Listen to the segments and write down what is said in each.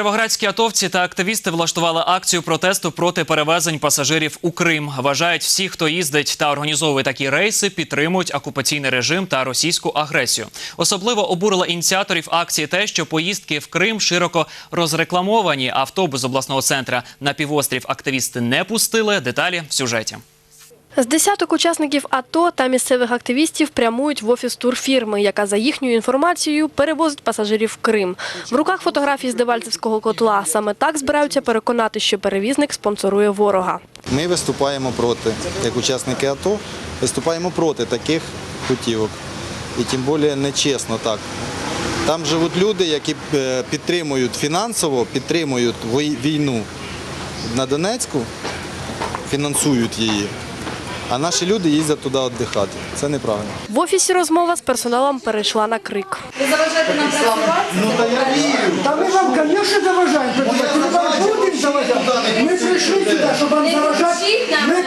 Кіровоградські атовці та активісти влаштували акцію протесту проти перевезень пасажирів у Крим. Вважають, всі, хто їздить та організовує такі рейси, підтримують окупаційний режим та російську агресію. Особливо обурило ініціаторів акції те, що поїздки в Крим широко розрекламовані. Автобус обласного центра на півострів активісти не пустили. Деталі в сюжеті. З десяток учасників АТО та місцевих активістів прямують в офіс турфірми, яка за їхньою інформацією перевозить пасажирів в Крим. В руках фотографії з Дебальцевського котла. Саме так збираються переконати, що перевізник спонсорує ворога. Ми виступаємо проти, як учасники АТО, виступаємо проти таких путівок. І тим більше нечесно так. Там живуть люди, які е, підтримують фінансово, підтримують війну на Донецьку, фінансують її А наші люди їздять туди віддихати. Це неправильно. В офісі розмова з персоналом перейшла на крик. Ви заважаєте нам працювати? Да мы вам, конечно, заважаем. працювати. Мы вам будем заважать. Мы пришли сюда, чтобы вам Не заважать. кричіть на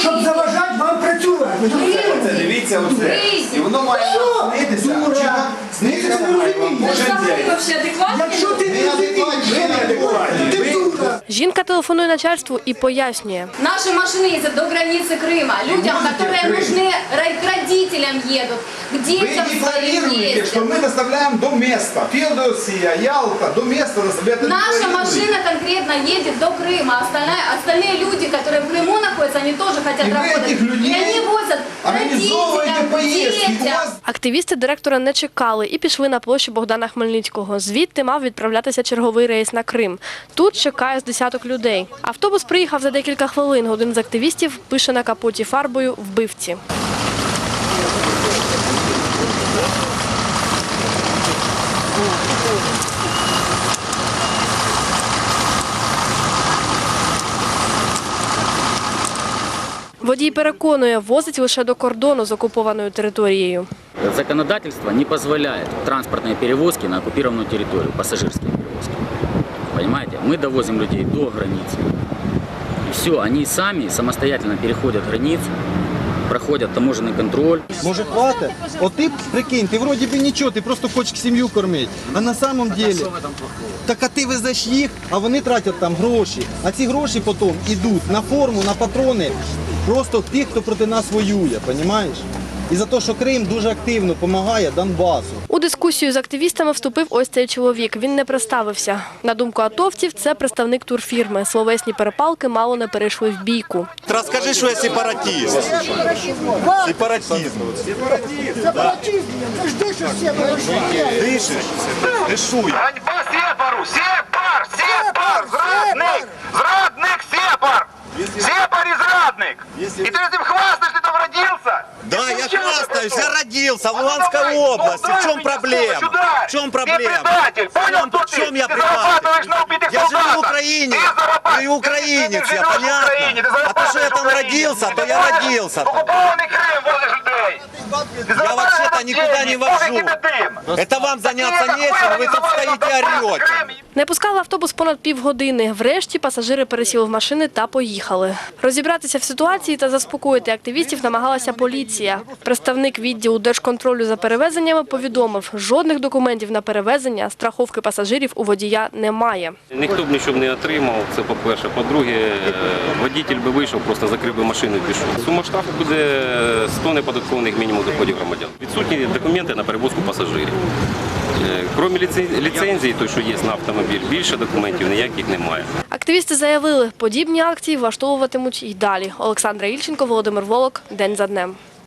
Мы мене. пришли сюда, щоб заважать вам працювати. Це дивіться оце. І воно має снитися. Дура. Снитися Ти не має вам розумієш. кожен Взагалі день. ви всі адекватні? Якщо ти не розумієш, Ви неадекватні. ти дура. Жінка телефонує начальству і пояснює. Наши машины ездят до границы Крыма. Людям, Можете которые Крым? нужны, ро- к родителям едут, к Ви детям своим декларируете, что ездят. мы доставляем до места. Феодосия, Ялта, до места доставляют. Наша машина конкретно едет до Крыма. Остальная, остальные люди, которые в Крыму находятся, они тоже хотят И вы работать. этих людей и они возят Организовываете родителям, поездки. У детям. вас Активісти директора не чекали і пішли на площу Богдана Хмельницького. Звідти мав відправлятися черговий рейс на Крим. Тут чекає з десяток людей. Автобус приїхав за декілька хвилин. Один з активістів пише на капоті фарбою вбивці. Водій переконує, возить лише до кордону з окупованою територією. Законодательство не позволяет транспортные перевозки на оккупированную территорию, пассажирские перевозки. Понимаете? Мы довозим людей до границы. И все, они сами самостоятельно переходят границу, проходят таможенный контроль. Може, хватить? От ти прикинь, ти вроді би нічого, ти просто хочеш сім'ю кормити. А на самом деле, так а ти везеш їх, а вони тратять там гроші. А ці гроші потім йдуть на форму, на патрони просто тих, хто проти нас воює, розумієш? І за те, що Крим дуже активно допомагає Донбасу. У дискусію з активістами вступив ось цей чоловік. Він не представився. На думку атовців, це представник турфірми. Словесні перепалки мало не перейшли в бійку. Расскажи, что я сепаратист. Сепаратист. Сепаратизм, ти ж дишиш всім. Дышишь? ездили. И ты этим хвастаешь, ты там родился? Да, я хвастаюсь, я родился в Луганской области. В чем проблема? В чем проблема? Ты предатель, понял, кто ты? В чем я предатель? Я живу в Украине, и украинец, я понятно. А то, что я там родился, то я родился. Оккупованный Крым возишь людей. Я вообще-то никуда не вожу. Это вам заняться нечем, вы тут стоите орете. Не пускали автобус понад півгодини. Врешті пасажири пересіли в машини та поїхали. Розібратися в ситуації та заспокоїти активістів намагалася поліція. Представник відділу держконтролю за перевезеннями повідомив, жодних документів на перевезення, страховки пасажирів у водія немає. Ніхто б нічого не отримав, це по-перше. По-друге, е, водитель би вийшов, просто закрив би машину і пішов. Сума штрафу буде 100 неподаткових мінімум доходів громадян. Відсутні документи на перевозку пасажирів. Е, Крім ліцензії, той, що є на автомобіль, більше документів ніяких немає. Активісти заявили, подібні акції влаштовуватимуть і далі. Олександра Ільченко, Володимир Волок. День за днем.